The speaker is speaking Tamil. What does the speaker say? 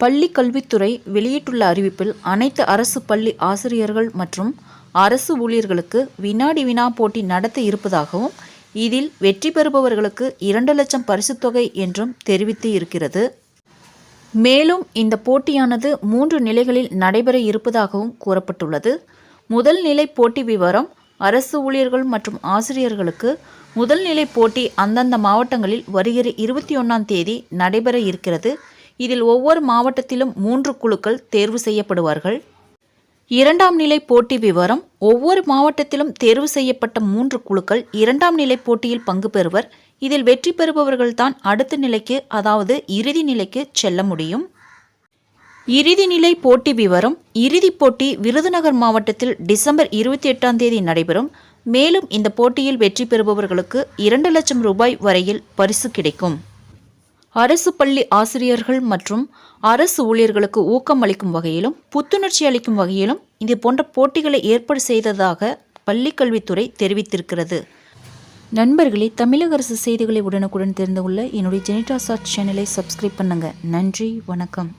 பள்ளி கல்வித்துறை வெளியிட்டுள்ள அறிவிப்பில் அனைத்து அரசு பள்ளி ஆசிரியர்கள் மற்றும் அரசு ஊழியர்களுக்கு வினாடி வினா போட்டி நடத்த இருப்பதாகவும் இதில் வெற்றி பெறுபவர்களுக்கு இரண்டு லட்சம் பரிசுத்தொகை என்றும் தெரிவித்து இருக்கிறது. மேலும் இந்த போட்டியானது மூன்று நிலைகளில் நடைபெற இருப்பதாகவும் கூறப்பட்டுள்ளது. முதல் நிலை போட்டி விவரம் அரசு ஊழியர்கள் மற்றும் ஆசிரியர்களுக்கு முதல் நிலை போட்டி அந்தந்த மாவட்டங்களில் வருகிற இருபத்தி ஒன்றாம் தேதி நடைபெற இருக்கிறது. இதில் ஒவ்வொரு மாவட்டத்திலும் மூன்று குழுக்கள் தேர்வு செய்யப்படுவார்கள். இரண்டாம் நிலை போட்டி விவரம் ஒவ்வொரு மாவட்டத்திலும் தேர்வு செய்யப்பட்ட மூன்று குழுக்கள் இரண்டாம் நிலை போட்டியில் பங்கு பெறுவர். இதில் வெற்றி பெறுபவர்கள்தான் அடுத்த நிலைக்கு அதாவது இறுதி நிலைக்கு செல்ல முடியும். இறுதி நிலை போட்டி விவரம் இறுதிப் போட்டி விருதுநகர் மாவட்டத்தில் டிசம்பர் இருபத்தி எட்டாம் தேதி நடைபெறும். மேலும் இந்த போட்டியில் வெற்றி பெறுபவர்களுக்கு இரண்டு லட்சம் ரூபாய் வரையில் பரிசு கிடைக்கும். அரசு பள்ளி ஆசிரியர்கள் மற்றும் அரசு ஊழியர்களுக்கு ஊக்கம் அளிக்கும் வகையிலும் புத்துணர்ச்சி அளிக்கும் வகையிலும் இது போன்ற போட்டிகளை ஏற்பாடு செய்ததாக பள்ளிக்கல்வித்துறை தெரிவித்திருக்கிறது. நண்பர்களே தமிழக அரசு செய்திகளை உடனுக்குடன் தெரிந்து கொள்ள என்னுடைய ஜெனிடா சாட் சேனலை சப்ஸ்கிரைப் பண்ணுங்கள் நன்றி வணக்கம்.